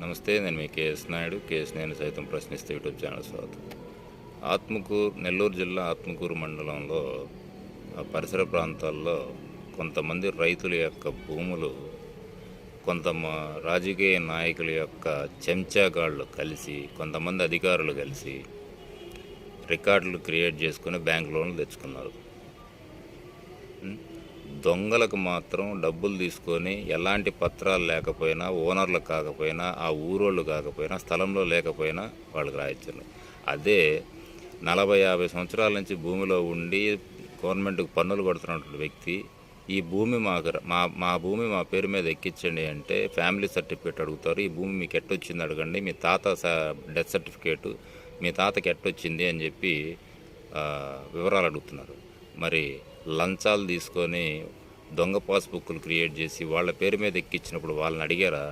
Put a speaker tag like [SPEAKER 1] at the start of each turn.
[SPEAKER 1] నమస్తే నేను మీ KS Naidu. KS నేను సైతం ప్రశ్నిస్తే యూట్యూబ్ ఛానల్ స్వాగతం. ఆత్మకూరు నెల్లూరు జిల్లా ఆత్మకూరు మండలంలో ఆ పరిసర ప్రాంతాల్లో కొంతమంది రైతుల యొక్క భూములు కొంత రాజకీయ నాయకుల యొక్క చెంచాగాళ్ళు కలిసి కొంతమంది అధికారులు కలిసి రికార్డులు క్రియేట్ చేసుకుని బ్యాంక్ లోన్లు తెచ్చుకున్నారు. దొంగలకు మాత్రం డబ్బులు తీసుకొని ఎలాంటి పత్రాలు లేకపోయినా ఓనర్లు కాకపోయినా ఆ ఊరోళ్ళు కాకపోయినా స్థలంలో లేకపోయినా వాళ్ళకి రాయించారు అదే నలభై యాభై సంవత్సరాల నుంచి భూమిలో ఉండి గవర్నమెంట్కి పన్నులు కొడుతున్నటువంటి వ్యక్తి ఈ భూమి మాకు మా మా భూమి మా పేరు మీద ఎక్కించండి అంటే ఫ్యామిలీ సర్టిఫికేట్ అడుగుతారు. ఈ భూమి మీకు ఎట్టొచ్చింది అడగండి. మీ తాత డెత్ సర్టిఫికేటు మీ తాతకి ఎట్టొచ్చింది అని చెప్పి వివరాలు అడుగుతున్నారు. మరి లంచాలు తీసుకొని దొంగ పాస్బుక్లు క్రియేట్ చేసి వాళ్ళ పేరు మీద ఎక్కించినప్పుడు వాళ్ళని అడిగారా?